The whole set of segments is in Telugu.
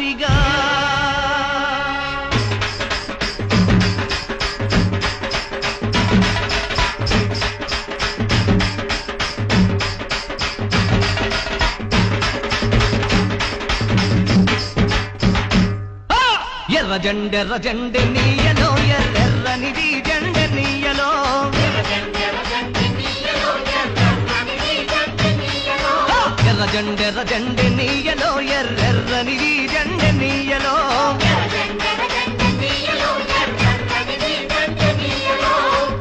సాక్షిగా ఎర్ర జెండెర్ర జెండె నీయలో ఎర్రెర్రనిది. ఆ! జెండెర్ర జెండె నీయలో ఎర్రెర్రనిది జెండె నీయలో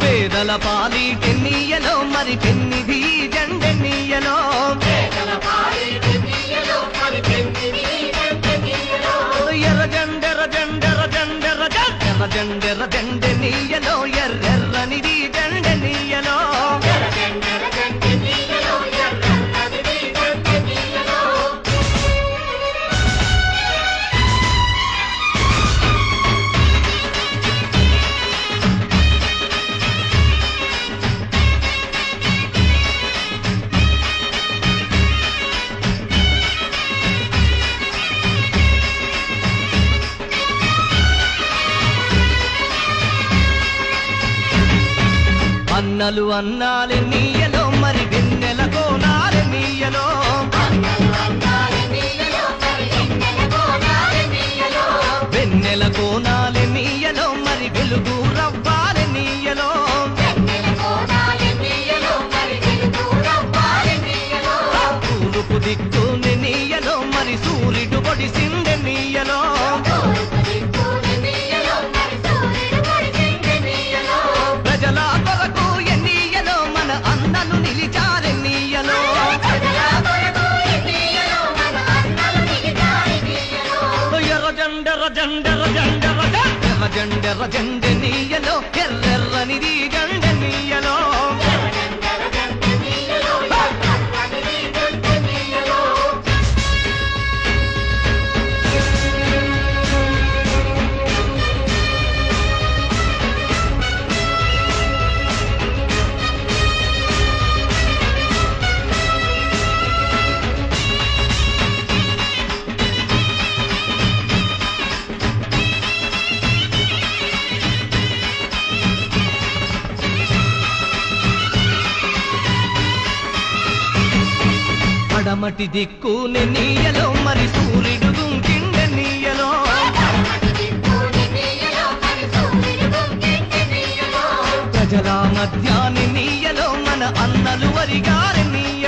పేదల పాలి నీయలో మరి పెన్నిది జెండె నీయలో ఎర్ర జెండెర్ర జెండెర్ర జెండెర్ర జెండెర్ర జెండెర్ర జెండె నీయలో ఎర్రెర్రనిది అన్నాలు అన్నాలే జెండెర్ర జెండెర్ర జెండెర్ర జెండెర్ర జెండెర్ర జెండె నీయలో ఎర్రెర్రనిది జెండె నీయలో. పడమటి దిక్కుని నీయలో మరి సూర్యుడు గుంకిండె నీయలో. ప్రజల మధ్యాన్ని నీయలో మన అన్నలు వరిగారి నీయ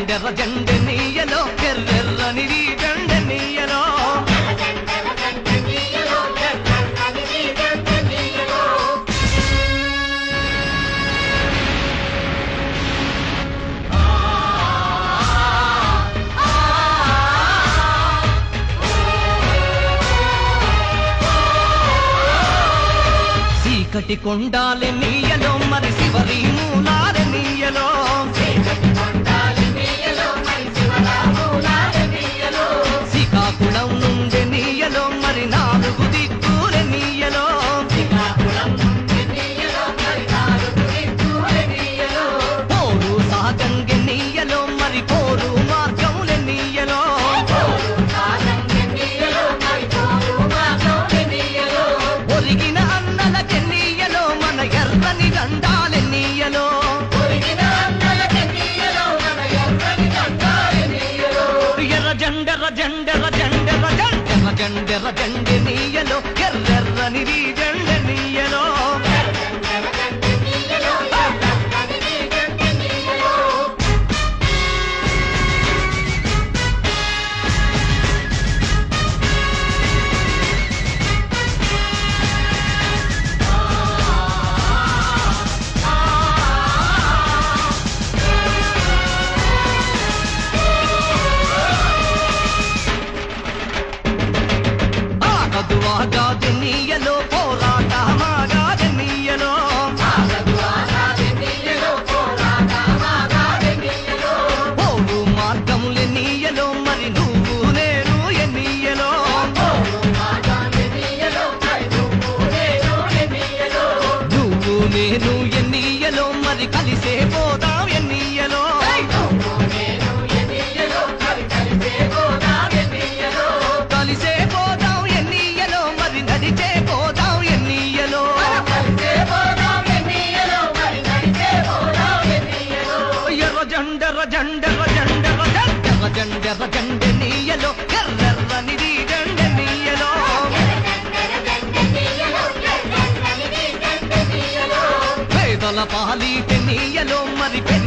జెండెర్ర జెండె నీయలో ఎర్రెర్రనిది జెండె నీయలో. చీకటి కొండాలి నీయలో మరి శివరి మూలాలి నీయలో. చీకటి జెండెర్ర జెండెర్ర జెండెర్ర జెండెర్ర జెండె నీయలో ఎర్రెర్రని నీ జెండె నీయలో. కలిసే పోదాం ఎన్నియలో కలిసే పోదాం ఎన్నియలో మరి నడిచే పోదాం ఎన్నియలో ఎర్ర జండెర్ర జండెర్ర జండెర్ర జండెర్ర జండెర్ర జండెర్ర Johnny Benz.